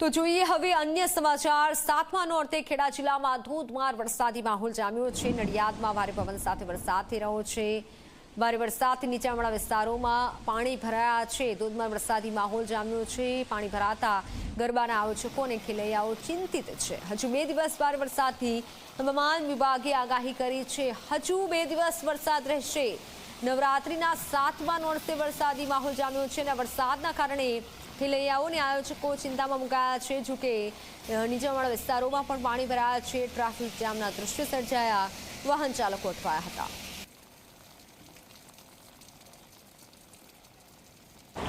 તો જોઈએ હવે અન્ય સમાચાર. સાતમાનો અર્થે ખેડા જિલ્લામાં ધોધમાર વરસાદી માહોલ જામ્યો છે. નડિયાદમાં ભારે પવન સાથે વરસાદ થઈ રહ્યો છે. ભારે વરસાદથી નીચાણવાળા વિસ્તારોમાં પાણી ભરાયા છે. ધોધમાર વરસાદી માહોલ જામ્યો છે. પાણી ભરાતા ગરબાના આયોજકો અને ખેલૈયાઓ ચિંતિત છે. હજુ બે દિવસ ભારે વરસાદથી હવામાન વિભાગે આગાહી કરી છે. હજુ બે દિવસ વરસાદ રહેશે. નવરાત્રિના સાતમા નોરતે વરસાદી માહોલ જામ્યો છે અને વરસાદના કારણે ખેલૈયાઓને આયોજકો ચિંતામાં મુકાયા છે. જો કે નીચાણવાળા વિસ્તારોમાં પણ પાણી ભરાયા છે. ટ્રાફિક જામના દ્રશ્યો સર્જાયા. વાહન ચાલકો અટવાયા હતા.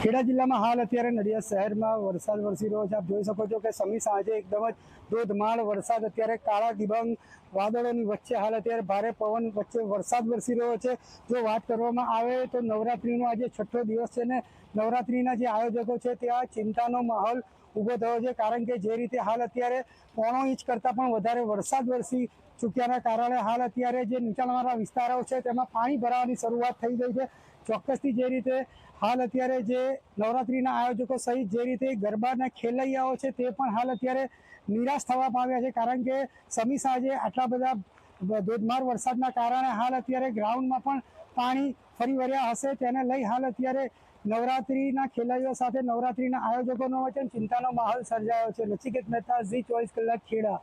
ખેડા જિલ્લામાં હાલ અત્યારે નડિયાદ શહેરમાં વરસાદ વરસી રહ્યો છે. આપ જોઈ શકો છો કે સમી સાંજે એકદમ જ ધોધમાળ વરસાદ અત્યારે કાળા દિબાંગ વાદળોની વચ્ચે હાલ અત્યારે ભારે પવન વચ્ચે વરસાદ વરસી રહ્યો છે. જો વાત કરવામાં આવે તો નવરાત્રીનો આજે છઠ્ઠો દિવસ છે ને નવરાત્રિના જે આયોજકો છે, ત્યાં ચિંતાનો માહોલ ઊભો થયો છે. કારણ કે જે રીતે હાલ અત્યારે પોણો ઇંચ કરતાં પણ વધારે વરસાદ વરસી ચૂક્યાના કારણે હાલ અત્યારે જે નીચાણવાળા વિસ્તારો છે, તેમાં પાણી ભરાવાની શરૂઆત થઈ ગઈ છે. ચોક્કસથી જે રીતે હાલ અત્યારે જે નવરાત્રીના આયોજકો સહિત જે રીતે ગરબાના ખેલૈયાઓ છે, તે પણ હાલ અત્યારે નિરાશ થવા પામ્યા છે. કારણ કે સમી સાંજે આટલા બધા ધોધમાર વરસાદના કારણે હાલ અત્યારે ગ્રાઉન્ડમાં પણ પાણી ફરી વળ્યા હશે તેને લઈ હાલ અત્યારે નવરાત્રીના ખેલાડીઓ સાથે નવરાત્રીના આયોજકોનો વચ્ચે ચિંતાનો માહોલ સર્જાયો છે. નચિકેત મહેતા, ઝી ચોવીસ કલાક ખેડા.